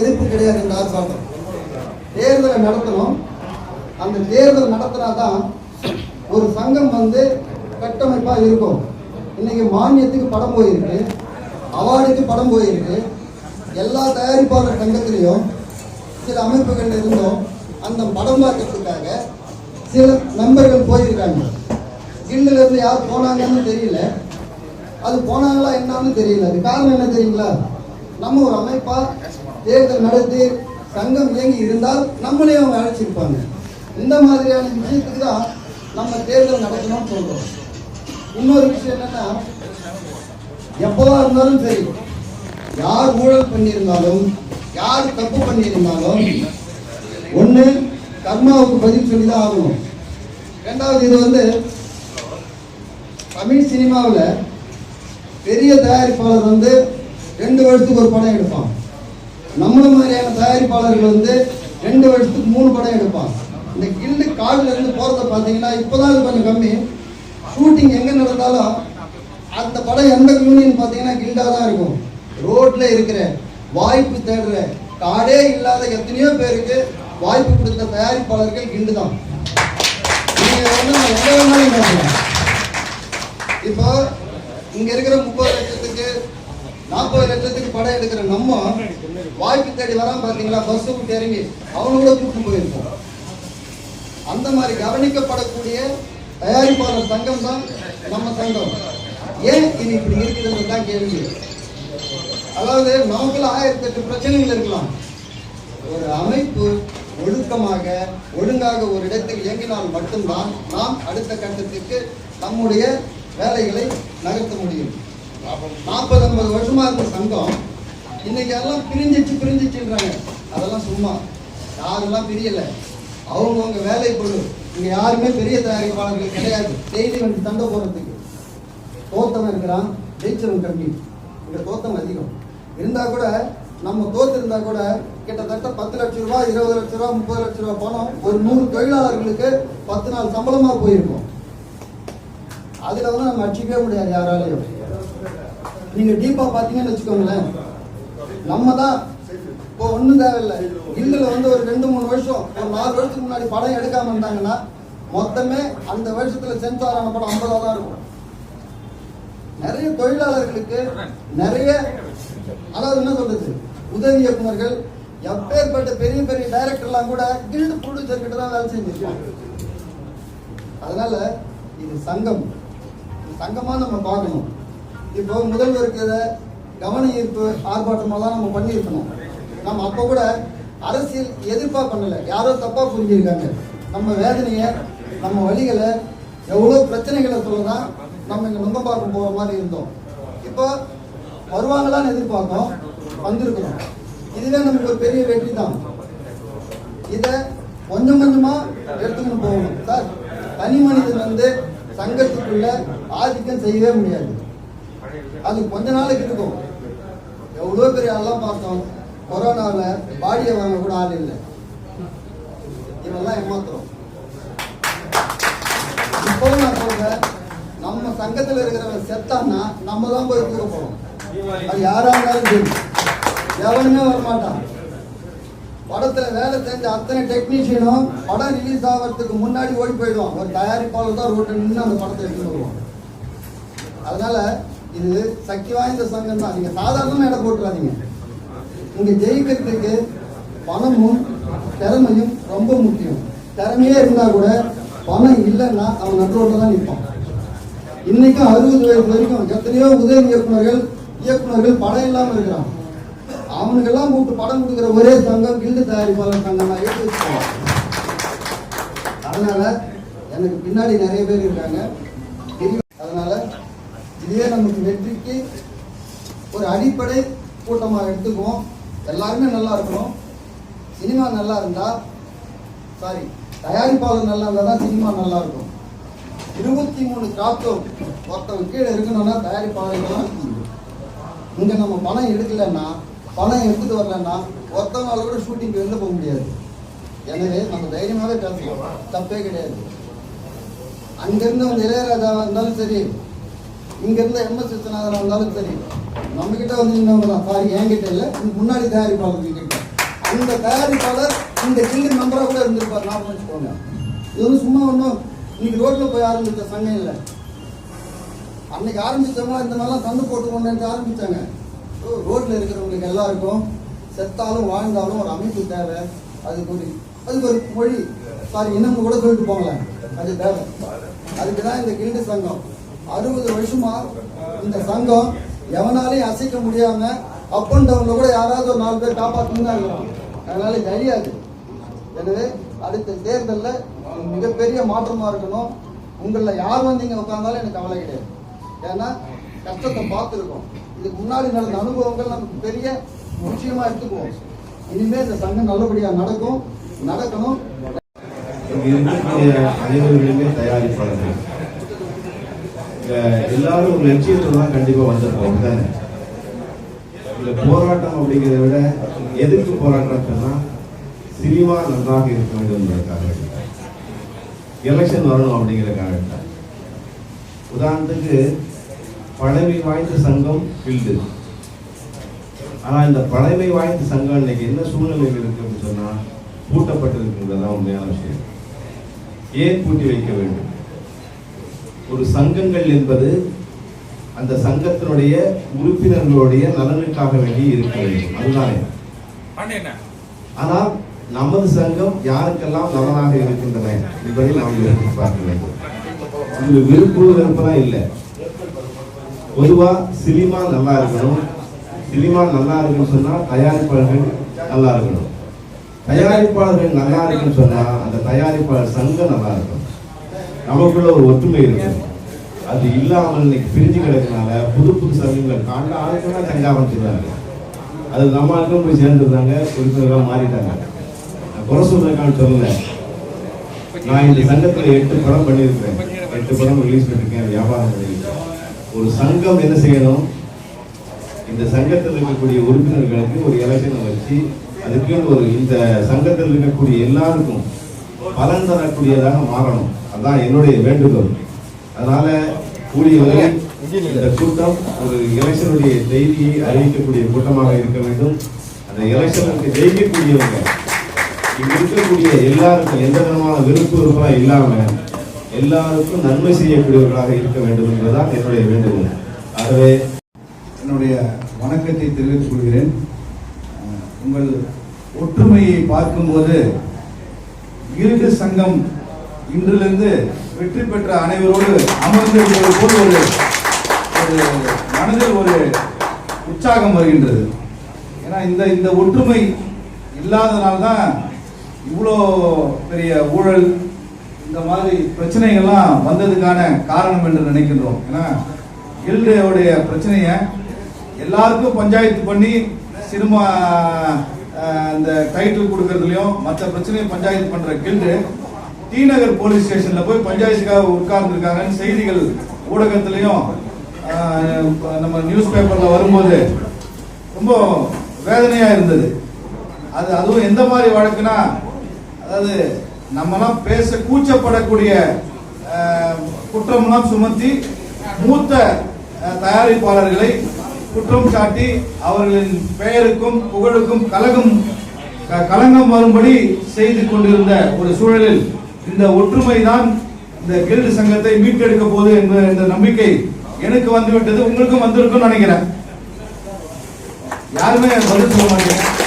எதிர்ப்பு கிடையாது இந்த ஆர்ப்பாட்டம் தேர்தலை நடத்தணும். அந்த தேர்தல் நடத்தினாதான் ஒரு சங்கம் வந்து கட்டமைப்பாக இருக்கும். இன்னைக்கு மானியத்துக்கு படம் போயிருக்கு. அவார்டுக்கு படம் போயிருக்கு. எல்லா தயாரிப்பாளர் சங்கத்திலையும் சில அமைப்புகள் இருந்தும் அந்த படம் பார்க்கறதுக்காக சில நண்பர்கள் போயிருக்காங்க. கில்லுல இருந்து யார் போனாங்கன்னு தெரியல. அது போனாங்களா என்னன்னு தெரியல. அது காரணம் என்ன தெரியுங்களா? நம்ம ஒரு அமைப்பா தேர்தல் நடத்தி சங்கம் இயங்கி இருந்தால் நம்மளே அவங்க அழைச்சிருப்பாங்க. இந்த மாதிரியான விஷயத்துக்கு தான் நம்ம தேர்தல் நடத்தணும்னு சொல்றோம். இன்னொரு விஷயம் என்னன்னா எப்போவா இருந்தாலும் சரி யார் ஊழல் பண்ணியிருந்தாலும் யார் தப்பு பண்ணியிருந்தாலும் ஒண்ணு கர்மாவுக்கு பதில் சொல்லி தான் ஆகணும். ரெண்டாவது இது வந்து தமிழ் சினிமாவில் பெரிய தயாரிப்பாளர் வந்து ரெண்டு வருஷத்துக்கு ஒரு படம் எடுப்பான். நம்மள மாதிரியான தயாரிப்பாளர்கள் வந்து ரெண்டு வருஷத்துக்கு மூணு படம் எடுப்பான் இந்த கில்லு காலில் இருந்து போகிறத பார்த்தீங்கன்னா இப்போதான் அது கொஞ்சம் கம்மி. ஷூட்டிங் எங்கே நடந்தாலும் அந்த படம் எந்த யூனியன் பார்த்தீங்கன்னா கில்டாக தான் இருக்கும். ரோட்டில் இருக்கிற வாய்ப்பு தேடுற காடே இல்லாத எத்தனையோ பேருக்கு வாய்ப்பு கொடுத்த தயாரிப்பாளர்கள் கில்டு தான் நீங்க வந்து நான் வேணாலும் இப்போ இங்கே இருக்கிற முப்பது லட்சத்துக்கு நாற்பது லட்சத்துக்கு படம் எடுக்கிற நம்ம வாய்ப்பு தேடி வராம பாத்தீங்களா? பஸ் விட்டு இறங்கி அவனு கூட கூட்டு போயிருப்போம் அந்த மாதிரி கவனிக்கப்படக்கூடிய தயாரிப்பாளர் சங்கம் தான் நம்ம சங்கம். ஏன் இது இப்படி இருக்குதுன்னு தான் கேள்வி. அதாவது நமக்குள்ள ஆயிரத்தி எட்டு பிரச்சனைகள் இருக்கலாம். ஒரு அமைப்பு ஒழுக்கமாக ஒழுங்காக ஒரு இடத்தில் இயங்கினால் மட்டும்தான் நாம் அடுத்த கட்டத்திற்கு நம்முடைய வேலைகளை நகர்த்த முடியும். நாற்பது ஐம்பது வருஷமா இருந்த சங்கம். இன்னைக்கு எல்லாம் பிரிஞ்சிச்சு பிரிஞ்சிச்சுன்றாங்க. அதெல்லாம் சும்மா. யாரெல்லாம் பிரியல. அவங்கவுங்க வேலை பொருள் இங்க யாருமே பெரிய தயாரிப்பாளர்கள் கிடையாது. செய்தி வந்து சண்டை போடுறதுக்கு தோத்தவன் இருக்கிறான் ஜெயிச்சவன் கம்மி இங்க தோத்தம் அதிகம். இருந்தா கூட நம்ம தோத்து இருந்தா கூட கிட்டத்தட்ட பத்து லட்சம் ரூபா இருபது லட்ச ரூபா முப்பது லட்ச ரூபா பணம் ஒரு நூறு தொழிலாளர்களுக்கு பத்து நாள் சம்பளமா போயிருக்கும். அதுல வந்து நம்ம அடிச்சிக்கவே முடியாது யாராலையும். நீங்க டீப்பா பாத்தீங்கன்னு வச்சுக்கோங்களேன். நம்ம தான் இப்போ ஒண்ணும் தேவையில்லை. இல்லுல வந்து ஒரு ரெண்டு மூணு வருஷம் ஒரு நாலு வருஷத்துக்கு முன்னாடி படம் எடுக்காம இருந்தாங்கன்னா மொத்தமே அந்த வருஷத்துல சென்சார் ஆன படம் ஐம்பதா தான் இருக்கும். நிறைய தொழிலாளர்களுக்கு நிறைய அதாவது என்ன சொல்றது? உதவி இயக்குநர்கள் எப்பேற்பட்ட பெரிய பெரிய டைரக்டர்லாம் கூட கில்டு ப்ரொடியூசர் கிட்ட தான் வேலை செஞ்சிருக்காங்க. அதனால இது சங்கம். சங்கமாக சங்கமா நம்ம பார்க்கணும். இப்போ முதல்வருக்கு கவன ஈர்ப்பு ஆர்ப்பாட்டமெல்லாம் நம்ம பண்ணியிருக்கணும். நம்ம அப்போ கூட அரசியல் எதிர்ப்பாக பண்ணலை. யாரோ தப்பாக புரிஞ்சிருக்காங்க. நம்ம வேதனையை நம்ம வழிகளை எவ்வளோ பிரச்சனைகளை சொல்லதான் நம்ம இங்கே நுங்க பார்க்க போகிற மாதிரி இருந்தோம். இப்போ வருவாங்களான்னு எதிர்பார்த்தோம் வந்திருக்கிறோம் இதுவே நமக்கு ஒரு பெரிய வெற்றி தான். இதை கொஞ்சம் கொஞ்சமாக எடுத்துக்கணும் போகணும். சார் தனி மனிதன் வந்து சங்கத்துக்குள்ள ஆதிக்கம் செய்யவே முடியாது. அது கொஞ்ச நாளைக்கு இருக்கும். எவ்வளோ பெரிய ஆள்லாம் பார்த்தோம் கொரோனாவில் பாடியை வாங்க கூட ஆள் இல்லை. இதெல்லாம் ஏமாத்துறோம். இப்போ நான் சொல்றேன் நம்ம சங்கத்தில் இருக்கிறவங்க செத்தான்னா நம்ம தான் போய் தூக்க போகிறோம் அது யாராக இருந்தாலும் சரி. எவனுமே வரமாட்டான். படத்துல வேலை செஞ்ச அத்தனை டெக்னீஷியனும் படம் ரிலீஸ் ஆகிறதுக்கு முன்னாடி ஓடி போயிடுவான். ஒரு தயாரிப்பாளர் தான் ரோட்டில் நின்று அந்த படத்தை எடுத்துட்டு வருவான். அதனால இது சக்தி வாய்ந்த சங்கம் தான். நீங்க சாதாரணமா இடம் போட்டுறாதீங்க. இங்க ஜெயிக்கிறதுக்கு பணமும் திறமையும் ரொம்ப முக்கியம். திறமையே இருந்தா கூட பணம் இல்லைன்னா அவன் நடுரோட்டில் தான் நிற்பான். இன்னைக்கும் அறுபது வயது வரைக்கும் எத்தனையோ உதவி இயக்குனர்கள் இயக்குனர்கள் படம் இல்லாமல் இருக்கிறான். அவனுக்கெல்லாம் கூப்பிட்டு படம் கொடுக்குற ஒரே சங்கம் கில்டு தயாரிப்பாளர் சங்கம் நான் எடுத்து வச்சுக்கோங்க. அதனால எனக்கு பின்னாடி நிறைய பேர் இருக்காங்க. இதுவே நமக்கு வெற்றிக்கு ஒரு அடிப்படை கூட்டமாக எடுத்துக்குவோம். எல்லாருமே நல்லா இருக்கணும். சினிமா நல்லா இருந்தா சாரி தயாரிப்பாளர் நல்லா இருந்தால் தான் சினிமா நல்லா இருக்கும். இருபத்தி மூணு காத்தும் ஒருத்தவங்க கீழே இருக்கணும்னா தயாரிப்பாளர்கள்லாம் தான் நம்ம பணம் எடுக்கலைன்னா பணம் எடுத்துட்டு வரலன்னா ஒருத்தவங்களால கூட ஷூட்டிங் வெளில போக முடியாது. எனவே நம்ம தைரியமாகவே பேசலாம். தப்பே கிடையாது. அங்கேருந்து வந்து இளையராஜாவாக இருந்தாலும் சரி இங்க இருந்த எம்எஸ் விஸ்வநாதனா இருந்தாலும் சரி நம்ம கிட்ட வந்து சாரி என்கிட்ட இல்லை முன்னாடி தயாரிப்பாளர் கிட்ட இந்த தயாரிப்பாளர் இந்த கில்டு மெம்பரா கூட இருந்திருப்பார் நான் வச்சுக்கோங்க இது வந்து சும்மா ஒன்றும் இன்னைக்கு ரோட்ல போய் ஆரம்பித்த சங்கம் இல்லை. அன்னைக்கு ஆரம்பிச்சவங்க இந்த மாதிரிலாம் தந்து போட்டு கொண்டு ஆரம்பிச்சாங்க. ஓ, ரோட்ல இருக்கிறவங்களுக்கு எல்லாருக்கும் செத்தாலும் வாழ்ந்தாலும் ஒரு அமைப்பு தேவை. அதுக்கு ஒரு அதுக்கு ஒரு மொழி. சாரி இன்னமும் கூட சொல்லிட்டு போங்களேன். அது தேவை. அதுக்கு தான் இந்த கிண்டு சங்கம். அறுபது வருஷமா இந்த சங்கம் எவனாலையும் அசைக்க முடியாம அப் அண்ட் டவுன்ல கூட யாராவது ஒரு நாலு பேர் காப்பாற்றணும் தான் இருக்கிறோம் அதனால தெரியாது. எனவே அடுத்த தேர்தலில் மிகப்பெரிய மாற்றமா இருக்கணும். உங்களில் யார் வந்து இங்கே உட்கார்ந்தாலும் எனக்கு கவலை கிடையாது. ஏன்னா கஷ்டத்தை பார்த்துருக்கோம். இதுக்கு முன்னாடி நடந்த அனுபவங்கள் நமக்கு பெரிய முக்கியமா எடுத்துக்குவோம். இனிமே இந்த சங்கம் நல்லபடியாக நடக்கும் நடக்கணும். அனைவர்களுமே தயாரிப்பாளர்கள். எல்லாரும் ஒரு லட்சியத்துல தான் கண்டிப்பா வந்திருப்போம். தானே போராட்டம் அப்படிங்கிறத விட எதுக்கு போராட்டம் சொன்னால் சினிமா நன்றாக இருக்க வேண்டும் எலெக்ஷன் வரணும் அப்படிங்கிறக்காக உதாரணத்துக்கு பழமை வாய்ந்த சங்கம் பில்டு ஆனா இந்த பழமை வாய்ந்த சங்கம் இன்னைக்கு என்ன சூழ்நிலையில் இருக்கு அப்படின்னு சொன்னா பூட்டப்பட்டிருக்குன்றதான் உண்மையான விஷயம். ஏன் பூட்டி வைக்க வேண்டும்? ஒரு சங்கங்கள் என்பது அந்த சங்கத்தினுடைய உறுப்பினர்களுடைய நலனுக்காக வேண்டி இருக்க வேண்டும். அதுதானே. ஆனால் நமது சங்கம் யாருக்கெல்லாம் நலனாக இருக்கின்றன என்பதை நாம் யோசித்து பார்க்க வேண்டும். இது விருப்பு வெறுப்பெல்லாம் இல்லை. பொதுவா சினிமா நல்லா இருக்கணும். சினிமா நல்லா இருக்குன்னு சொன்னா தயாரிப்பாளர்கள் நல்லா இருக்கணும். தயாரிப்பாளர்கள் நல்லா இருக்குன்னு சொன்னா அந்த தயாரிப்பாளர் சங்கம் நல்லா இருக்கும் நமக்குள்ள ஒரு ஒற்றுமை இருக்கும். அது இல்லாமல் இன்னைக்கு பிரிஞ்சு கிடக்கனால புது புது சமயங்களை காண்ட ஆளுக்கெல்லாம் சங்கா வச்சிருந்தாங்க அது நம்மளுக்கும் போய் சேர்ந்துருந்தாங்க உறுப்பினர்களாக மாறிட்டாங்க. நான் குறை சொல்றதுக்கான சொல்லல. நான் இந்த சங்கத்தில் எட்டு படம் பண்ணியிருக்கேன் எட்டு படம் ரிலீஸ் பண்ணியிருக்கேன் வியாபாரம் ஒரு சங்கம் என்ன செய்யணும்? இந்த சங்கத்தில் இருக்கக்கூடிய உறுப்பினர்களுக்கு ஒரு எலெக்ஷனை வச்சு அதுக்குன்னு ஒரு இந்த சங்கத்தில் இருக்கக்கூடிய எல்லாருக்கும் பலன் தரக்கூடியதாக மாறணும். அதான் என்னுடைய வேண்டுகோள். அதனால கூடிய வரை இந்த கூட்டம் ஒரு எலெக்ஷனுடைய செய்தியை அறிவிக்கக்கூடிய கூட்டமாக இருக்க வேண்டும். அந்த எலெக்ஷனுக்கு ஜெயிக்கக்கூடியவங்க இங்க இருக்கக்கூடிய எல்லாருக்கும் எந்த விதமான விருப்பு வெறுப்பா இல்லாம எல்லாருக்கும் நன்மை செய்யக்கூடியவர்களாக இருக்க வேண்டும் என்பதுதான் என்னுடைய வேண்டுகோள். ஆகவே என்னுடைய வணக்கத்தை தெரிவித்துக் கொள்கிறேன். உங்கள் ஒற்றுமையை பார்க்கும்போது கில்டு சங்கம் இன்றிலிருந்து வெற்றி பெற்ற அனைவரோடு அமர்ந்து போது ஒரு ஒரு மனதில் ஒரு உற்சாகம் வருகின்றது. ஏன்னா இந்த இந்த ஒற்றுமை இல்லாதனால்தான் இவ்வளோ பெரிய ஊழல் இந்த மாதிரி பிரச்சனைகள்லாம் வந்ததுக்கான காரணம் என்று நினைக்கின்றோம். ஏன்னா கில்டையோடைய பிரச்சனையை எல்லாருக்கும் பஞ்சாயத்து பண்ணி சினிமா இந்த டைட்டில் கொடுக்கறதுலையும் மற்ற பிரச்சனையும் பஞ்சாயத்து பண்ணுற கில்டு டி நகர் போலீஸ் ஸ்டேஷன்ல போய் பஞ்சாயத்துக்காக உட்கார்ந்துருக்காங்கன்னு செய்திகள் ஊடகத்திலையும் நம்ம நியூஸ் பேப்பர்ல வரும்போது ரொம்ப வேதனையா இருந்தது. அது அதுவும் எந்த மாதிரி வழக்குனா அதாவது நம்மலாம் பேச கூச்சப்படக்கூடிய குற்றம்லாம் சுமத்தி மூத்த தயாரிப்பாளர்களை குற்றம் சாட்டி அவர்களின் பெயருக்கும் புகழுக்கும் கலகம் க- களங்கம் வரும்படி செய்து கொண்டிருந்த ஒரு சூழலில் இந்த ஒற்றுமை தான் இந்த கில்டு சங்கத்தை மீட்டெடுக்க போகுது என்ற இந்த நம்பிக்கை எனக்கு வந்துவிட்டது உங்களுக்கும் வந்திருக்கும்னு நினைக்கிறேன். யாருமே பதில் சொல்ல மாட்டேன்